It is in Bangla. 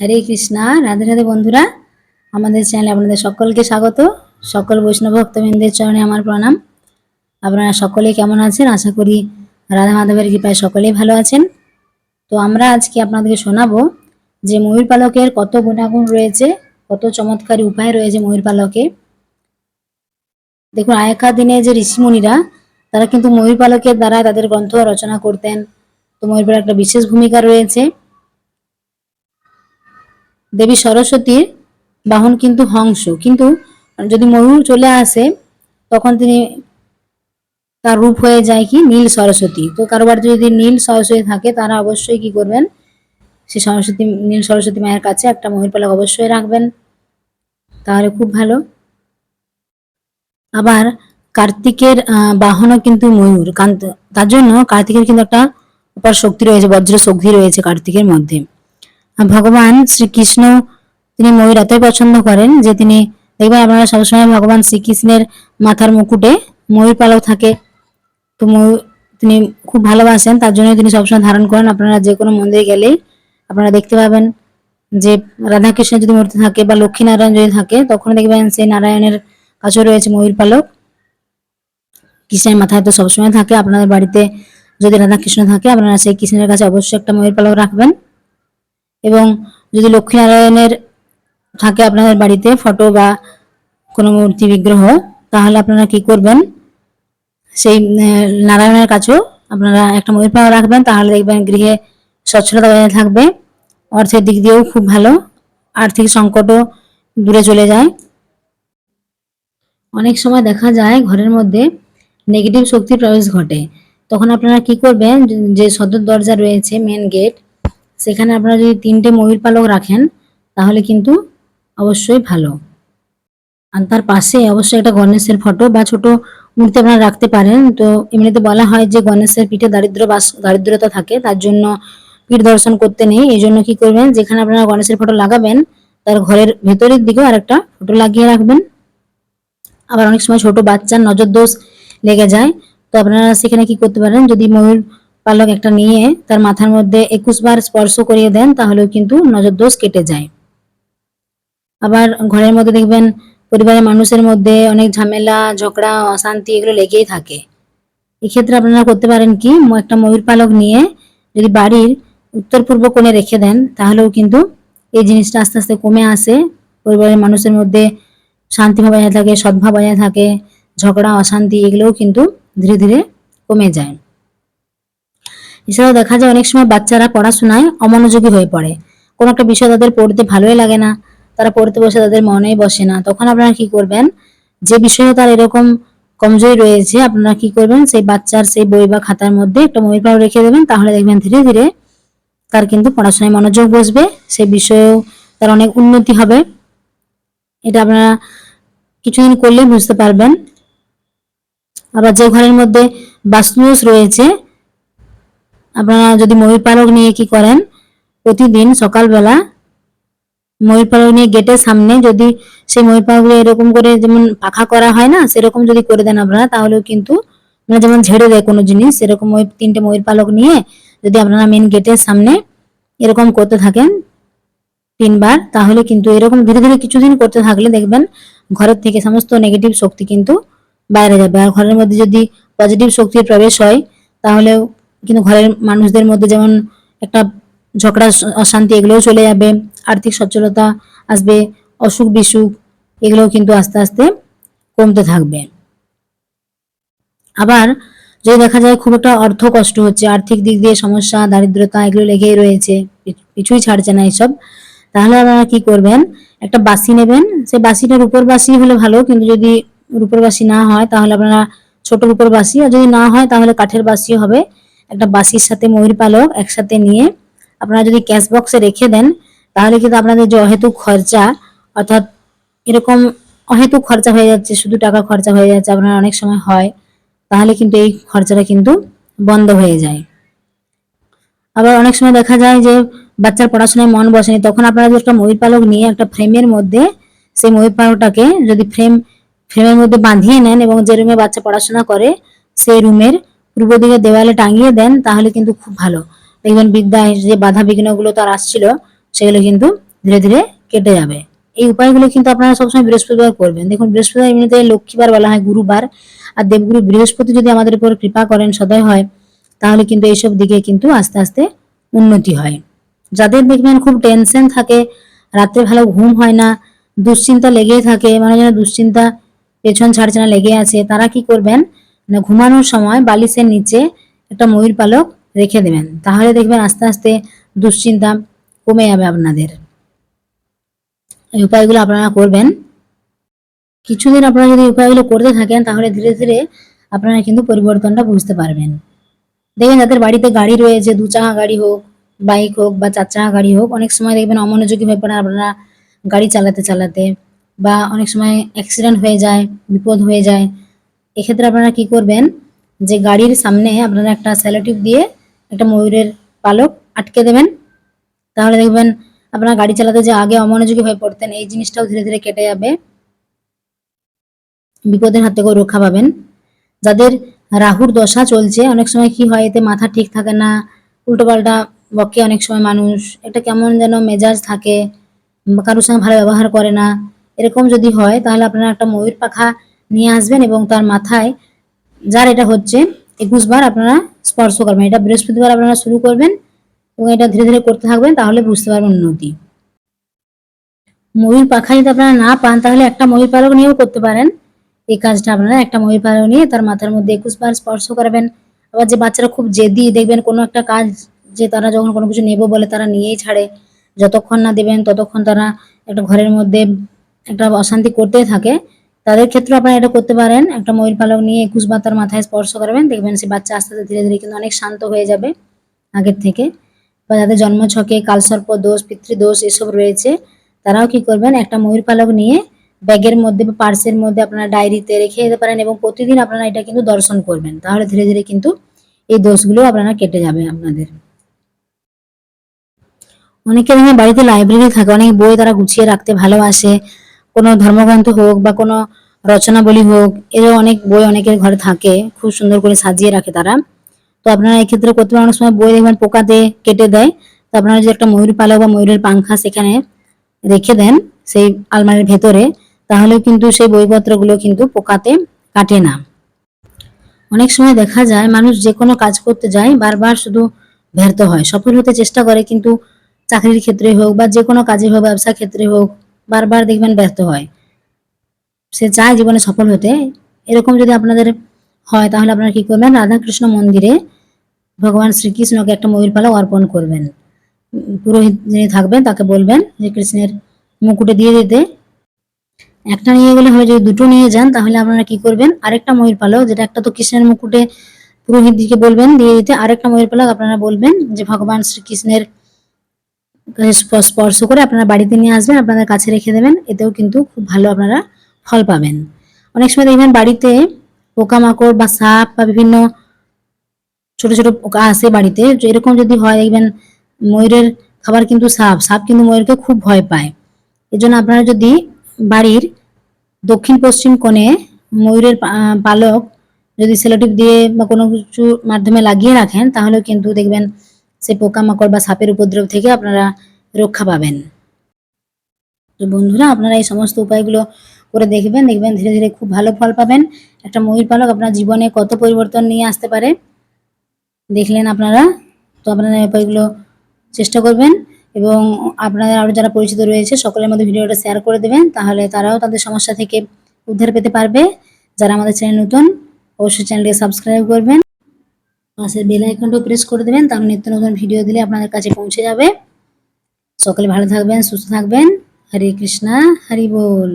হরে কৃষ্ণা, রাধে রাধে বন্ধুরা। আমাদের চ্যানেলে আপনাদের সকলকে স্বাগত। সকল বৈষ্ণব ভক্তবৃন্দের চরণে আমার প্রণাম। আপনারা সকলে কেমন আছেন? আশা করি রাধা মাধবের কৃপায় সকলেই ভালো আছেন। তো আমরা আজকে আপনাদেরকে শোনাবো যে ময়ূর পালকের কত গুণাগুণ রয়েছে, কত চমৎকারী উপায় রয়েছে ময়ূর পালকে দেখুন, আগেকার দিনে যে ঋষিমুনিরা, তারা কিন্তু ময়ূর পালকের দ্বারা তাদের গ্রন্থ রচনা করতেন। তো ময়ূর পালক একটা বিশেষ ভূমিকা রয়েছে। দেবী সরস্বতীর বাহন কিন্তু হংস। কিন্তু যদি ময়ূর চলে আসে, তখন তিনি তার রূপ হয়ে যায় কি? নীল সরস্বতী। তো কারও বাড়িতে যদি নীল সরস্বতী থাকে, তারা অবশ্যই কি করবেন? সে সরস্বতী, নীল সরস্বতী মায়ের কাছে একটা ময়ূর পালক অবশ্যই রাখবেন। তাহলে খুব ভালো। আবার কার্তিকের বাহনও কিন্তু ময়ূর। কান্ত তার জন্য কার্তিকের কিন্তু একটা অপার শক্তি রয়েছে, বজ্র শক্তি রয়েছে কার্তিকের মধ্যে। ভগবান শ্রীকৃষ্ণ তিনি ময়ূর এতই পছন্দ করেন, যে তিনি, দেখবেন আপনারা সবসময় ভগবান শ্রীকৃষ্ণের মাথার মুকুটে ময়ূর পালক থাকে। তো ময়ূর, তিনি খুব ভালোবাসেন, তার জন্য তিনি সবসময় ধারণ করেন। আপনারা যে কোনো মন্দিরে গেলেই আপনারা দেখতে পাবেন যে রাধাকৃষ্ণের যদি মূর্তি থাকে বা লক্ষ্মীনারায়ণ যদি থাকে, তখন দেখবেন সেই নারায়ণের কাছেও রয়েছে ময়ূর পালক। কৃষ্ণের মাথায় তো সবসময় থাকে, আপনাদের বাড়িতে যদি রাধাকৃষ্ণ থাকে, আপনারা সেই কৃষ্ণের কাছে অবশ্যই একটা ময়ূর পালক রাখবেন। এবং যদি লক্ষ্মীনারায়ণের থাকে আপনাদের বাড়িতে ফটো বা কোনো মূর্তি বিগ্রহ, তাহলে আপনারা কি করবেন? সেই নারায়ণের কাছেও আপনারা একটা ময়ূর পালক রাখবেন, তাহলে দেখবেন গৃহে স্বচ্ছলতা বজায় থাকবে। অর্থের দিক দিয়েও খুব ভালো। আর্থিক সংকটও দূরে চলে যায়। অনেক সময় দেখা যায় ঘরের মধ্যে নেগেটিভ শক্তির প্রবেশ ঘটে। তখন আপনারা কি করবেন? যে সদর দরজা রয়েছে মেন গেট সেখানে আপনারা যদি তিনটে ময়ূর পালক রাখেন, তাহলে কিন্তু অবশ্যই ভালো। আর তার পাশে অবশ্যই একটা গণেশের ফটো বা ছোট মূর্তি আপনারা রাখতে পারেন। তো এমনিতে বলা হয় যে গণেশের পিঠে দারিদ্র বাস, দারিদ্রতা থাকে, তার জন্য পীঠ দর্শন করতে নেই। এই জন্য কি করবেন, যেখানে আপনারা গণেশের ফটো লাগাবেন, তার ঘরের ভেতরের দিকেও আরেকটা ফটো লাগিয়ে রাখবেন। আবার অনেক সময় ছোট বাচ্চার নজর দোষ লেগে যায়। তো আপনারা সেখানে কি করতে পারেন, যদি ময়ূর পালক একটা নিয়ে তার মাথার মধ্যে একুশ বার স্পর্শ করিয়ে দেন, তাহলেও কিন্তু নজর দোষ কেটে যায়। আবার ঘরের মধ্যে দেখবেন পরিবারের মানুষের মধ্যে অনেক ঝামেলা, ঝগড়া, অশান্তি এগুলো লেগেই থাকে। এক্ষেত্রে আপনারা করতে পারেন কি? একটা ময়ূর পালক নিয়ে যদি বাড়ির উত্তর পূর্ব কোণে রেখে দেন, তাহলেও কিন্তু এই জিনিসটা আস্তে আস্তে কমে আসে। পরিবারের মানুষের মধ্যে শান্তিভাব বজায় থাকে, সদ্ভাব বজায় থাকে, ঝগড়া, অশান্তি এগুলোও কিন্তু ধীরে ধীরে কমে যায়। এছাড়াও দেখা যায় অনেক সময় বাচ্চারা পড়াশোনায় অমনোযোগী হয়ে পড়ে। কোনো একটা বিষয় তাদের পড়তে ভালোই লাগে না। তারা পড়তে বসে তাদের মনেই বসে না। তখন আপনারা কি করবেন? যে বিষয়ে তার এরকম কমজোরি রয়েছে, আপনারা কি করবেন? সেই বাচ্চার সেই বই বা খাতার মধ্যে একটা ময়ূর পালক রেখে দেবেন। তাহলে দেখবেন ধীরে ধীরে তার কিন্তু পড়াশোনায় মনোযোগ বসবে। সেই বিষয়েও তার অনেক উন্নতি হবে। এটা আপনারা কিছুদিন করলে বুঝতে পারবেন। আবার যে ঘরের মধ্যে বাস্তুদোষ রয়েছে আপনারা যদি ময়ূর পালক নিয়ে কি করেন, প্রতিদিন সকালবেলা ময়ূর পালক নিয়ে গেটের সামনে যদি সেই ময়ূর পালকগুলো এরকম করে যেমন পাখা করা হয় না, সেরকম যদি করে দেন আপনারা, তাহলেও কিন্তু মানে যেমন ঝেড়ে দেয় কোনো জিনিস, সেরকম ওই তিনটে ময়ূর পালক নিয়ে যদি আপনারা মেন গেটের সামনে এরকম করতে থাকেন তিনবার, তাহলে কিন্তু এরকম ধীরে ধীরে কিছুদিন করতে থাকলে দেখবেন ঘরের থেকে সমস্ত নেগেটিভ শক্তি কিন্তু বাইরে যাবে। আর ঘরের মধ্যে যদি পজিটিভ শক্তির প্রবেশ হয় তাহলে কিন্তু ঘরের মানুষদের মধ্যে যেমন একটা ঝগড়া, অশান্তি, এগুলোও চলে যাবে। আর্থিক সচ্ছলতা আসবে, অসুখ, বিসুখ, এগুলোও কিন্তু আস্তে আস্তে কমতে থাকবে। আবার যদি দেখা যায় খুব একটা অর্থ কষ্ট হচ্ছে, আর্থিক দিক দিয়ে সমস্যা, দারিদ্রতা এগুলো লেগেই রয়েছে কিছুই ছাড়ছে না এইসব তাহলে আপনারা কি করবেন? একটা বাসি নেবেন। সেই বাসিটা রূপোর বাসি হলে ভালো, কিন্তু যদি রূপোর বাসি না হয়, তাহলে আপনারা ছোট রূপোর বাসি আর যদি না হয়, তাহলে কাঠের বাসিও হবে। একটা বাসির সাথে ময়ূর পালক একসাথে নিয়ে আপনারা যদি ক্যাশ বক্সে রেখে দেন, তাহলে কিন্তু আপনাদের যে অহেতুক খরচা, অর্থাৎ এরকম অহেতুক খরচা হয়ে যাচ্ছে, শুধু টাকা খরচা হয়ে যাচ্ছে, আপনার অনেক সময় হয়, তাহলে কিন্তু এই খরচাটা কিন্তু বন্ধ হয়ে যায়। আবার অনেক সময় দেখা যায় যে বাচ্চার পড়াশোনায় মন বসেনি তখন আপনারা যদি একটা ময়ূর পালক নিয়ে একটা ফ্রেমের মধ্যে সেই ময়ূর পালকটাকে যদি ফ্রেম ফ্রেমের মধ্যে বাঁধিয়ে নেন এবং যে রুমে বাচ্চা পড়াশোনা করে, সেই রুমের পূর্ব দিকে দেওয়ালে টাঙিয়ে দেন, তাহলে কিন্তু খুব ভালো। দেখবেন বিদ্যায় যে বাধা বিঘ্নগুলো তার আসছিল, সেগুলো কিন্তু ধীরে ধীরে কেটে যাবে। এই উপায়গুলো কিন্তু আপনারা সবসময় বৃহস্পতিবার করবেন। দেখুন, বৃহস্পতিবার এমনিতে লক্ষ্মীবার বলা হয় গুরুবার, আর দেবগুরু বৃহস্পতি যদি আমাদের উপর কৃপা করেন, সদয় হয়, তাহলে কিন্তু এইসব দিকে কিন্তু আস্তে আস্তে উন্নতি হয়। যাদের দেখবেন খুব টেনশন থাকে, রাত্রে ভালো ঘুম হয় না, দুশ্চিন্তা লেগেই থাকে মানে যেন দুশ্চিন্তা পেছন ছাড়ছে না লেগে আছে, তারা কি করবেন? না ঘুমানোর সময় বালিশের নিচে একটা ময়ূর পালক রেখে দেবেন। তাহলে দেখবেন আস্তে আস্তে দুশ্চিন্তা কমে যাবে আপনাদের। এই উপায়গুলো আপনারা করবেন। কিছুদিন আপনারা যদি উপায়গুলো করতে থাকেন, তাহলে ধীরে ধীরে আপনারা কিন্তু পরিবর্তনটা বুঝতে পারবেন। দেখবেন যাদের বাড়িতে গাড়ি রয়েছে, দু চাকা গাড়ি হোক, বাইক হোক বা চার চাকা গাড়ি হোক, অনেক সময় দেখবেন অমনোযোগী হয়ে পড়েন আপনারা গাড়ি চালাতে চালাতে বা অনেক সময় অ্যাক্সিডেন্ট হয়ে যায়, বিপদ হয়ে যায়। এক্ষেত্রে আপনারা কি করবেন যে গাড়ির সামনে আপনারা একটা স্যালোটিপ দিয়ে একটা ময়ূরের পালক আটকে দেবেন। তাহলে দেখবেন আপনারা গাড়ি চালাতে যে আগে অমনোযোগী হয়ে পড়তেন, এই জিনিসটাও ধীরে ধীরে কেটে যাবে। বিপদের হাত থেকেও রক্ষা পাবেন। যাদের রাহুর দশা চলছে, অনেক সময় কি হয়, এতে মাথা ঠিক থাকে না, উল্টোপাল্টা বকে অনেক সময় মানুষ এটা কেমন যেন মেজাজ থাকে, কারোর সঙ্গে ভালো ব্যবহার করে না, এরকম যদি হয়, তাহলে আপনারা একটা ময়ূর পাখা নিয়ে আসবেন এবং তার মাথায় যার এটা হচ্ছে একুশ বার আপনারা স্পর্শ করবেন। এটা বৃহস্পতিবার আপনারা শুরু করবেন এবং এটা ধীরে ধীরে করতে থাকবেন তাহলে বুঝতে পারবেন উন্নতি। ময়ূর পাখা যদি আপনারা না পান তাহলে একটা ময়ূর পালক নিয়েও করতে পারেন। এই কাজটা আপনারা একটা ময়ূর পালক নিয়ে তার মাথার মধ্যে একুশ বার স্পর্শ করবেন। আবার যে বাচ্চারা খুব জেদি, দেখবেন কোনো একটা কাজ যে তারা যখন কোনো কিছু নেব বলে তারা নিয়েই ছাড়ে। যতক্ষণ না দেবেন ততক্ষণ তারা একটা ঘরের মধ্যে একটা অশান্তি করতেই থাকে। তাদের ক্ষেত্রে আপনারা এটা করতে পারেন। একটা ময়ূর পালক নিয়ে একুশ বার তার মাথায় স্পর্শ করবেন, দেখবেন সে বাচ্চা আস্তে আস্তে ধীরে ধীরে কিন্তু অনেক শান্ত হয়ে যাবে আগের থেকে। বা যাদের জন্ম ছকে কালসর্প দোষ, পিতৃদোষ এসব রয়েছে, তারাও কি করবেন? একটা ময়ূর পালক নিয়ে ব্যাগের মধ্যে বা পার্সের মধ্যে আপনারা ডায়েরিতে রেখে যেতে পারেন এবং প্রতিদিন আপনারা এটা কিন্তু দর্শন করবেন। তাহলে ধীরে ধীরে কিন্তু এই দোষগুলো আপনারা কেটে যাবে আপনাদের। অনেকে বাড়িতে লাইব্রেরি থাকে, অনেক বই তারা গুছিয়ে রাখতে ভালোবাসে। কোনো ধর্মগ্রন্থ হোক বা কোনো রচনাবলী হোক, এরও অনেক বই অনেকের ঘরে থাকে, খুব সুন্দর করে সাজিয়ে রাখে তারা। তো আপনারা এক্ষেত্রে করতে পারেন অনেক সময় বই দেখবেন পোকাতে কেটে দেয়। তো আপনারা যদি একটা ময়ূর পালক বা ময়ূরের পাংখা সেখানে রেখে দেন, সেই আলমারির ভেতরে, তাহলে কিন্তু সেই বইপত্রগুলো কিন্তু পোকাতে কাটে না। অনেক সময় দেখা যায় মানুষ যে কোনো কাজ করতে যায়, বারবার শুধু ব্যর্থ হয়, সফল হতে চেষ্টা করে, কিন্তু চাকরির ক্ষেত্রে হোক বা যে কোনো কাজে হোক, ব্যবসা ক্ষেত্রে হোক বারবার দেখবেন ব্যর্থ হয়। সে চায় জীবনে সফল হতে। এরকম যদি আপনাদের হয়, তাহলে আপনারা কি করবেন? রাধাকৃষ্ণ মন্দিরে ভগবান শ্রীকৃষ্ণকে একটা ময়ূর পালক অর্পণ করবেন। পুরোহিত যিনি থাকবেন, তাকে বলবেন যে, কৃষ্ণের মুকুটে দিয়ে দিতে। একটা নিয়ে গেলে হবে যদি দুটো নিয়ে যান, তাহলে আপনারা কি করবেন? আরেকটা ময়ূর পালক, যেটা একটা তো কৃষ্ণের মুকুটে পুরোহিতকে বলবেন দিয়ে দিতে, আরেকটা ময়ূর পালক আপনারা বলবেন যে, ভগবান শ্রীকৃষ্ণের স্পর্শ করে আপনারা বাড়িতে নিয়ে আসবেন, আপনাদের কাছে রেখে দেবেন, এতেও কিন্তু খুব ভালো আপনারা ফল পাবেন। অনেক সময় দেখবেন বাড়িতে পোকামাকড় বা সাপ বা বিভিন্ন ছোট ছোট পোকা আসে বাড়িতে এরকম যদি হয়, দেখবেন ময়ূরের খাবার কিন্তু সাপ সাপ কিন্তু ময়ূরকে খুব ভয় পায়। এজন্য আপনারা যদি বাড়ির দক্ষিণ পশ্চিম কোণে ময়ূরের পালক যদি সেলোটিপ দিয়ে বা কোনো কিছু মাধ্যমে লাগিয়ে রাখেন, তাহলেও কিন্তু দেখবেন সে পোকামাকড় বা সাপের উপদ্রব থেকে আপনারা রক্ষা পাবেন। তো বন্ধুরা, আপনারা এই সমস্ত উপায়গুলো করে দেখবেন দেখবেন ধীরে ধীরে খুব ভালো ফল পাবেন। একটা ময়ূর পালক আপনার জীবনে কত পরিবর্তন নিয়ে আসতে পারে, দেখলেন আপনারা। তো আপনারা এই উপায়গুলো চেষ্টা করবেন এবং আপনাদের আরও যারা পরিচিত রয়েছে, সকলের মধ্যে ভিডিওটা শেয়ার করে দেবেন, তাহলে তারাও তাদের সমস্যা থেকে উদ্ধার পেতে পারবে। যারা আমাদের চ্যানেল নতুন, অবশ্যই চ্যানেলটিকে সাবস্ক্রাইব করবেন। পাশের বেল আইকনটাও প্রেস করে দেবেন, তার নিত্য নতুন ভিডিও দিলে আপনাদের কাছে পৌঁছে যাবে। সকলে ভালো থাকবেন, সুস্থ থাকবেন। হরে কৃষ্ণা, হরি বল।